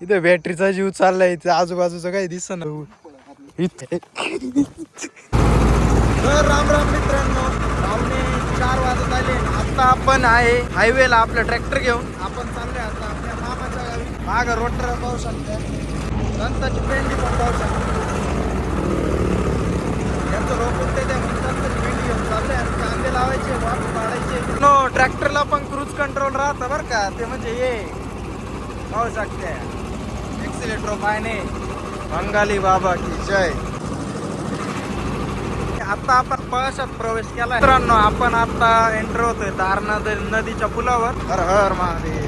इथं बॅटरीचा जीव चाललाय इथं आजूबाजूचं काही दिसत ना इथे तर राम राम मित्रांनो पावणे चार वाजत आले. आता आपण आहे हायवेला आपलं ट्रॅक्टर घेऊन. आपण चाललोय आता आपल्या मामाच्या गावी. माग रोटर पाहू शकता. दंताची पेंडी पण पाहू शकता. यांचं रोप होते त्या पेंडी घेऊन चाललोय. आणि कांदे लावायचे वाट पाडायचे. नो ट्रॅक्टरला पण क्रूज कंट्रोल राहतं बरं का. ते म्हणजे ये पाहू शकते. बंगाली बाबा की जय। आता आपण पळशात प्रवेश केला मित्रांनो आपण आता एंटर होतोय दारणा नदीच्या पुलावर। हर हर महादेव।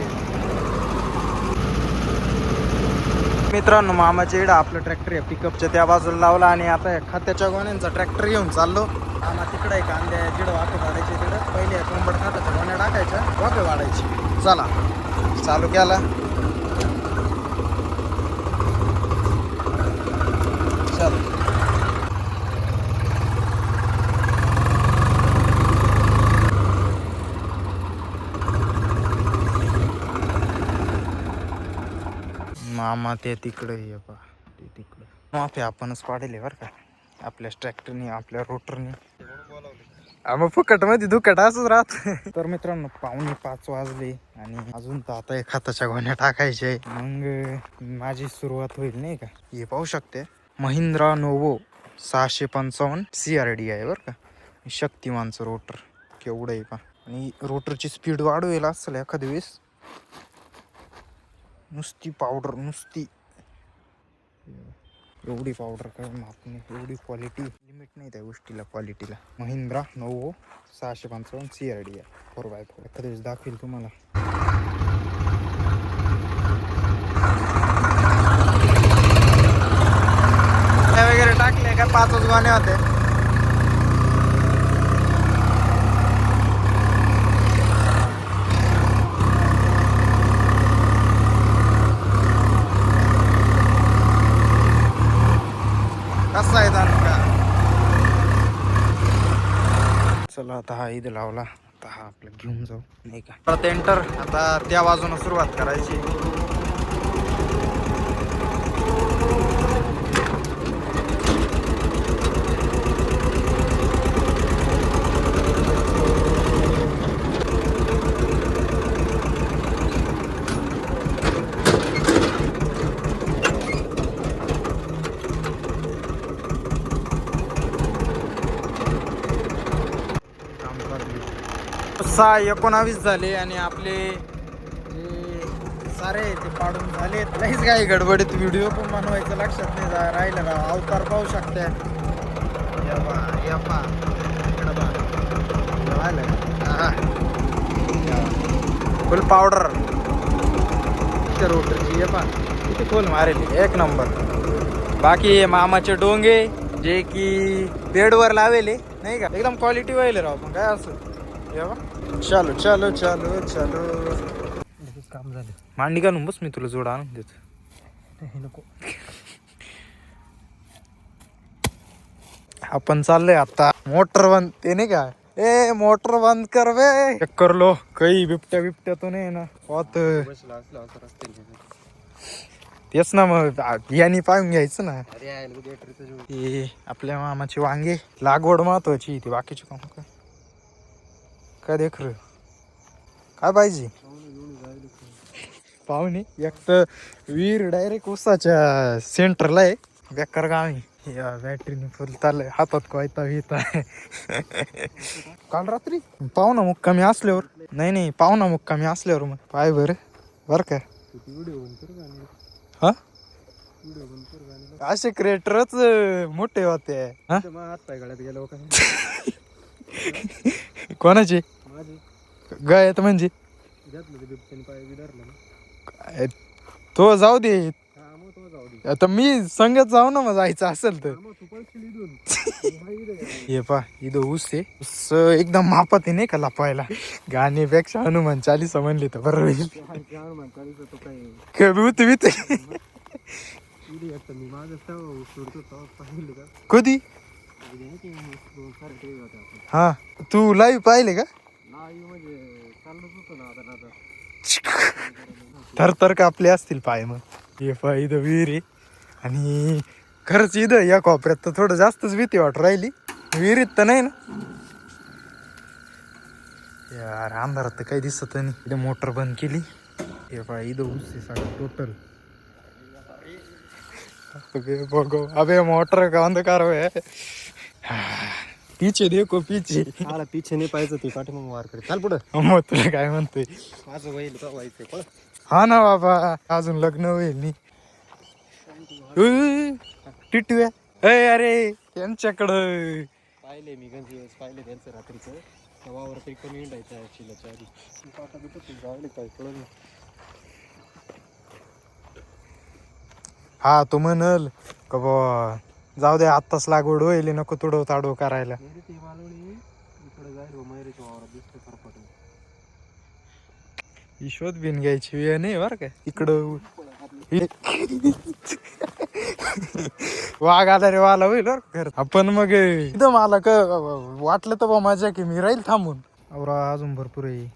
मित्रांनो मामाच्या इकडं आपलं ट्रॅक्टर आहे पिकअपच्या त्या बाजूला लावला आणि आता खात्याच्या गोण्यांचा ट्रॅक्टर घेऊन चाललो मामा तिकडे आहे कांद्या जिडं वाटे वाढायचे तिकडं पहिले कोंबड खात्याच्या गोण्या टाकायच्या वाटे वाढायची. चला चालू केला. मामा ते तिकडे ये पा ते तिकडे. माफी आपणच पाडेल बरं का. आपल्या ट्रॅक्टरनी आपल्या रोटरनी. मग फुकटमध्ये दुकट असंच राहत. तर मित्रांनो पाहुणे पाच वाजले आणि अजून तर आता एक हाताच्या गोण्या टाकायचे मग माझी सुरुवात होईल नाही का? हे पाहू शकते. महिंद्रा नोवो सहाशे पंचावन्न सी आर डी आहे बरं का. शक्तिमानचं रोटर. केवढं आहे पा आणि रोटरची स्पीड वाढवेल असेल एखाद्या वेळेस. नुसती पावडर नुसती. एवढी पावडर काय माप नाही एवढी क्वालिटी लिमिट नाही त्या गोष्टीला क्वालिटीला महिंद्रा नऊ सहाशे पंचावन्न सी आर डी आहे. फोर बाय फोर एखाद्या दिवस दाखवेल तुम्हाला. वगैरे टाकले का? पाचच गाणे होते कसा आहे का चला आता हा ईद लावला. आता हा आपलं घेऊन जाऊ. नाही का? परत एंटर आता त्या बाजूनं सुरुवात करायची. सहा एकोणावीस झाले आणि आपले जे सारे ते पाडून झाले नाहीच काही गडबडीत व्हिडिओ पण बनवायचं लक्षात नाही जा राहिलं ना अवतार पाहू शकते. फुल पावडर रोटरची ये किती फुल मारेल. एक नंबर. बाकी मामाचे डोंगे जे की बेडवर लावेले नाही का? एकदम क्वालिटी व्हायला राव पण काय असं? चालो चालो चालो चालो. काम झालं. मांडी घालून बस मी तुला जोडा आणून देतो. नको. आपण चाललोय आता. मोटर बंद ते नाही का? ए मोटर बंद कर चेक कर लो काही बिबट्या बिबट्या तो नाही ना होत तेच ना मग बियाणी पाहून घ्यायचं ना. आपल्या मामाची वांगे. लागवड महत्वाची ती बाकीची काम काय देख रे काय पाहिजे पाहुणे एक तर वीर डायरेक्ट उसाच्या सेंटरला आहे. बेकार गावी. या बॅटरीने फुल चाललंय. हातात कोयता विता काल रात्री पाहुणा मुक्कामी असल्यावर नाही नाही पाहुणा मुक्कामी असल्यावर मग. पाय बर. बर का? हा? असे क्रिएटरच मोठे होते. हा? कोणाचे? गायत म्हणजे? काय, तो जाऊ दे. आता मी संगत जाऊ ना मग जायचं असेल तर. हे पा इथं ऊस आहे. ऊस एकदम मापात आहे नाही का लपवायला गाणेपेक्षा हनुमान चालीसा म्हणली तर बरं होईल. कमी होते मी कधी? हा तू लाईव्ह पाहिले का नाही म्हणजे चाललंच होतं ना आता आता थर तर कापले असतील पाय मग. हे पाय इथं विहीर आहे. आणि खरंच इथं या कोपऱ्यात तर थोडं जास्तच भीती वाट राहिली. विहिरीत तर नाही ना. यार अंधारात तर काही दिसत नाही. इथे मोटर बंद केली. हे पाय इथं ऊस आहे सगळं टोटल अबे बघ. अबे मोटर का अंधकार है. पीछे देखो पीछे. मला पिछे नाही पाहिजे ती पाठी मग वार करे चाल पुढं. मग तुला काय म्हणतोय? माझं वैल का व्हायचंय पळ. हा ना बाबा अजून लग्न होईल नी. उय, टिटव्या अय अरे त्यांच्याकडं पाहिले मी गंज वेळेस पाहिले त्यांचं रात्रीचं. त्या वावर तरी कमी इंडायचं आहे शिलाच्या आधी. आता तिथं ते जायला काय कळलं नाही. हा तो म्हणल का बा जाऊ दे आत्ताच लागवड होईल नको तुडव ताडव करायला. नाही रे ते मालवणी इकडे जाईल मैरीच्या वावरात दिसतं खरपटून शोध बिन घ्यायची वेळ नाही बर का. इकडं वाघ आला रे वाला होईल बरं. आपण मग इथं मला क वाटलं तर बा माझ्या की मी राहील थांबून. औरा अजून भरपूर आहे.